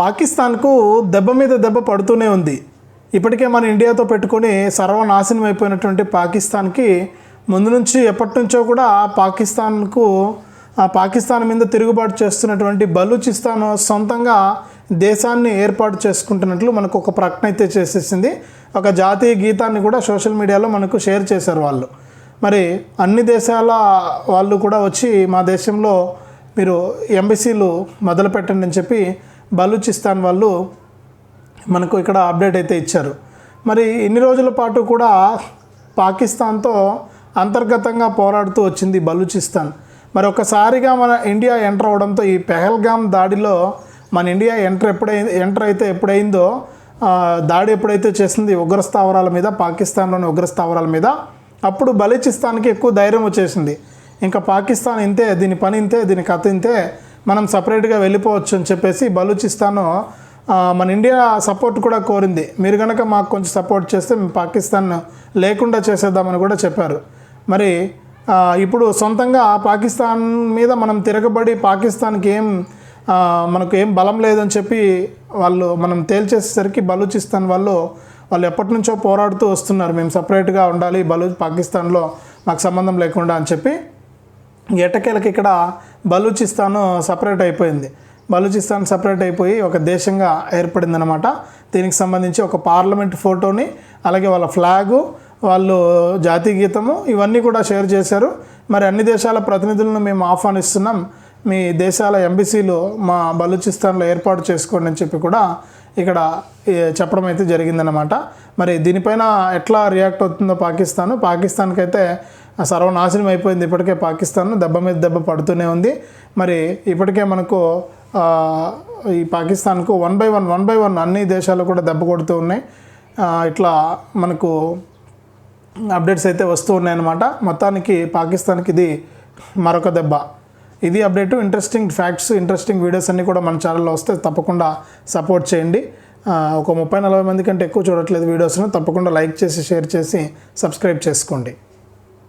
పాకిస్తాన్కు దెబ్బ మీద దెబ్బ పడుతూనే ఉంది. ఇప్పటికే మన ఇండియాతో పెట్టుకొని సర్వనాశనం అయిపోయినటువంటి పాకిస్తాన్కి ముందు నుంచి ఎప్పటి నుంచో కూడా పాకిస్తాన్కు పాకిస్తాన్ మీద తిరుగుబాటు చేస్తున్నటువంటి బలూచిస్తాన్ సొంతంగా దేశాన్ని ఏర్పాటు చేసుకుంటున్నట్లు మనకు ఒక ప్రకటన అయితే చేసేసింది. ఒక జాతీయ గీతాన్ని కూడా సోషల్ మీడియాలో మనకు షేర్ చేశారు వాళ్ళు. మరి అన్ని దేశాల వాళ్ళు కూడా వచ్చి మా దేశంలో మీరు ఎంబసీలు మొదలు పెట్టండి అని చెప్పి బలూచిస్తాన్ వాళ్ళు మనకు ఇక్కడ అప్డేట్ అయితే ఇచ్చారు. మరి ఇన్ని రోజుల పాటు కూడా పాకిస్తాన్తో అంతర్గతంగా పోరాడుతూ వచ్చింది బలూచిస్తాన్. మరి ఒకసారిగా మన ఇండియా ఎంటర్ అవడంతో ఈ పెహల్గామ్ దాడిలో మన ఇండియా ఎంటర్ ఎప్పుడై ఎంటర్ అయితే ఎప్పుడైందో దాడి ఎప్పుడైతే చేసింది ఉగ్ర స్థావరాల మీద పాకిస్తాన్లోని ఉగ్ర స్థావరాల మీద అప్పుడు బలూచిస్తాన్కి ఎక్కువ ధైర్యం వచ్చేసింది. ఇంకా పాకిస్తాన్ ఇంతే దీని పని ఇంతే దీని కథ ఇంతే మనం సపరేట్గా వెళ్ళిపోవచ్చు అని చెప్పేసి బలూచిస్తాను. మన ఇండియా సపోర్ట్ కూడా కోరింది. మీరు కనుక మాకు కొంచెం సపోర్ట్ చేస్తే మేము పాకిస్తాన్ లేకుండా చేసేద్దామని కూడా చెప్పారు. మరి ఇప్పుడు సొంతంగా పాకిస్తాన్ మీద మనం తిరగబడి పాకిస్తాన్కి ఏం మనకు ఏం బలం లేదని చెప్పి వాళ్ళు మనం తేల్చేసేసరికి బలూచిస్తాన్ వాళ్ళు వాళ్ళు ఎప్పటి నుంచో పోరాడుతూ వస్తున్నారు. మేము సపరేట్గా ఉండాలి బలూ పాకిస్తాన్లో మాకు సంబంధం లేకుండా అని చెప్పి ఎటకేలకు ఇక్కడ బలూచిస్తాన్ సపరేట్ అయిపోయింది. బలూచిస్తాన్ సపరేట్ అయిపోయి ఒక దేశంగా ఏర్పడిందనమాట దీనికి సంబంధించి ఒక పార్లమెంట్ ఫోటోని అలాగే వాళ్ళ ఫ్లాగు వాళ్ళు జాతీయ గీతము ఇవన్నీ కూడా షేర్ చేశారు. మరి అన్ని దేశాల ప్రతినిధులను మేము ఆహ్వానిస్తున్నాం. మీ దేశాల ఎంబీసీలు మా బలూచిస్తాన్లో ఏర్పాటు చేసుకోండి అని చెప్పి కూడా ఇక్కడ చెప్పడం అయితే జరిగిందనమాట మరి దీనిపైన ఎట్లా రియాక్ట్ అవుతుందో పాకిస్తాన్. పాకిస్తాన్కైతే సర్వనాశనం అయిపోయింది ఇప్పటికే పాకిస్తాన్ దెబ్బ మీద దెబ్బ పడుతూనే ఉంది. మరి ఇప్పటికే మనకు ఈ పాకిస్తాన్కు one by one one by one అన్ని దేశాలు కూడా దెబ్బ కొడుతూ ఉన్నాయి. ఇట్లా మనకు అప్డేట్స్ అయితే వస్తూ ఉన్నాయన్నమాట. మొత్తానికి పాకిస్తాన్కి ఇది మరొక దెబ్బ. ఇది update. Interesting facts interesting videos అన్నీ కూడా మన ఛానల్లో వస్తే తప్పకుండా సపోర్ట్ చేయండి. ఒక ముప్పై నలభై మంది కంటే ఎక్కువ చూడట్లేదు వీడియోస్ను. తప్పకుండా లైక్ చేసి షేర్ చేసి సబ్స్క్రైబ్ చేసుకోండి.